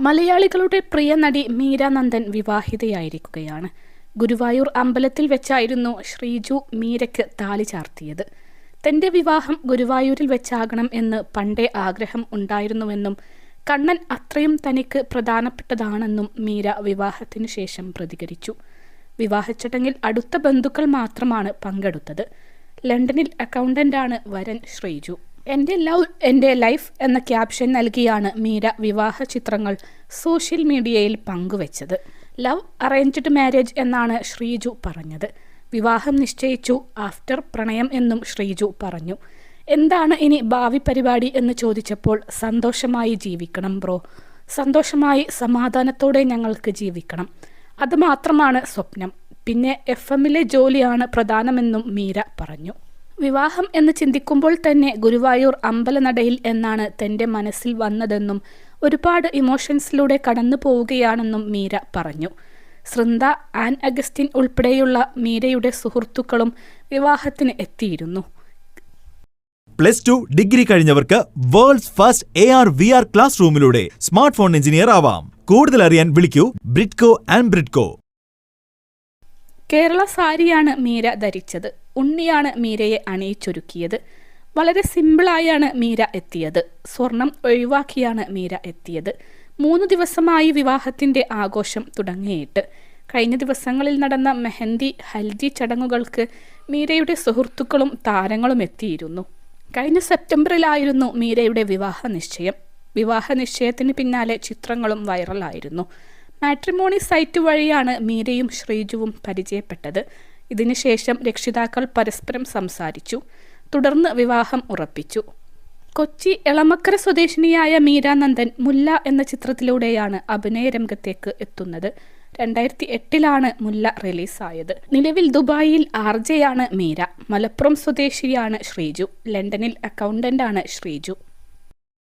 മലയാളികളുടെ പ്രിയ നടി മീര നന്ദൻ വിവാഹിതയായിരിക്കുകയാണ്. ഗുരുവായൂർ അമ്പലത്തിൽ വെച്ചായിരുന്നു ശ്രീജു മീരയ്ക്ക് താലി ചാർത്തിയത്. തന്റെ വിവാഹം ഗുരുവായൂരിൽ വെച്ചാകണം എന്ന് പണ്ടേ ആഗ്രഹം ഉണ്ടായിരുന്നുവെന്നും കണ്ണൻ അത്രയും തനിക്ക് പ്രധാനപ്പെട്ടതാണെന്നും മീര വിവാഹത്തിനു ശേഷം പ്രതികരിച്ചു. വിവാഹച്ചടങ്ങിൽ അടുത്ത ബന്ധുക്കൾ മാത്രമാണ് പങ്കെടുത്തത്. ലണ്ടനിൽ അക്കൗണ്ടന്റാണ് വരൻ ശ്രീജു. എന്റെ ലവ് എന്റെ ലൈഫ് എന്ന ക്യാപ്ഷൻ നൽകിയാണ് മീര വിവാഹ ചിത്രങ്ങൾ സോഷ്യൽ മീഡിയയിൽ പങ്കുവച്ചത്. ലവ് അറേഞ്ച്ഡ് മാരേജ് എന്നാണ് ശ്രീജു പറഞ്ഞത്. വിവാഹം നിശ്ചയിച്ചു ആഫ്റ്റർ പ്രണയം എന്നും ശ്രീജു പറഞ്ഞു. എന്താണ് ഇനി ഭാവി പരിപാടി എന്ന് ചോദിച്ചപ്പോൾ സന്തോഷമായി ജീവിക്കണം ബ്രോ. സന്തോഷമായി സമാധാനത്തോടെ ഞങ്ങൾക്ക് ജീവിക്കണം. അത് മാത്രമാണ് സ്വപ്നം. പിന്നെ എഫ് എമ്മിലെ ജോലിയാണ് പ്രധാനമെന്നും മീര പറഞ്ഞു. വിവാഹം എന്ന് ചിന്തിക്കുമ്പോൾ തന്നെ ഗുരുവായൂർ അമ്പലനടയിൽ എന്നാണ് തന്റെ മനസ്സിൽ വന്നതെന്നും ഒരുപാട് ഇമോഷൻസിലൂടെ കടന്നു പോവുകയാണെന്നും മീര പറഞ്ഞു. സൃന്ദ ആൻ അഗസ്റ്റിൻ ഉൾപ്പെടെയുള്ള മീരയുടെ സുഹൃത്തുക്കളും വിവാഹത്തിന് എത്തിയിരുന്നു. Plus two degree കഴിഞ്ഞവർക്ക് world's first A R V R class റൂമിലൂടെ smart phone engineer ആവാം. കൂടുതൽ അറിയാൻ വിളിക്കൂ ബ്രിഡ്കോ ആൻഡ് ബ്രിഡ്കോ. കേരള സാരിയാണ് മീര ധരിച്ചത്. ഉണ്ണിയാണ് മീരയെ അണിയിച്ചൊരുക്കിയത്. വളരെ സിമ്പിളായാണ് മീര എത്തിയത്. സ്വർണം ഒഴിവാക്കിയാണ് മീര എത്തിയത്. മൂന്ന് ദിവസമായി വിവാഹത്തിന്റെ ആഘോഷം തുടങ്ങിയിട്ട്. കഴിഞ്ഞ ദിവസങ്ങളിൽ നടന്ന മെഹന്തി ഹൽദി ചടങ്ങുകൾക്ക് മീരയുടെ സുഹൃത്തുക്കളും താരങ്ങളും എത്തിയിരുന്നു. കഴിഞ്ഞ സെപ്റ്റംബറിലായിരുന്നു മീരയുടെ വിവാഹ നിശ്ചയം. വിവാഹ നിശ്ചയത്തിന് പിന്നാലെ ചിത്രങ്ങളും വൈറലായിരുന്നു. മാട്രിമോണി സൈറ്റ് വഴിയാണ് മീരയും ശ്രീജുവും പരിചയപ്പെട്ടത്. ഇതിനുശേഷം രക്ഷിതാക്കൾ പരസ്പരം സംസാരിച്ചു. തുടർന്ന് വിവാഹം ഉറപ്പിച്ചു. കൊച്ചി എളമക്കര സ്വദേശിനിയായ മീരാനന്ദൻ മുല്ല എന്ന ചിത്രത്തിലൂടെയാണ് അഭിനയ രംഗത്തേക്ക് എത്തുന്നത്. രണ്ടായിരത്തി എട്ടിലാണ് മുല്ല റിലീസായത്. നിലവിൽ ദുബായിൽ ആർജയാണ് മീര. മലപ്പുറം സ്വദേശിയാണ് ശ്രീജു. ലണ്ടനിൽ അക്കൗണ്ടന്റാണ് ശ്രീജു.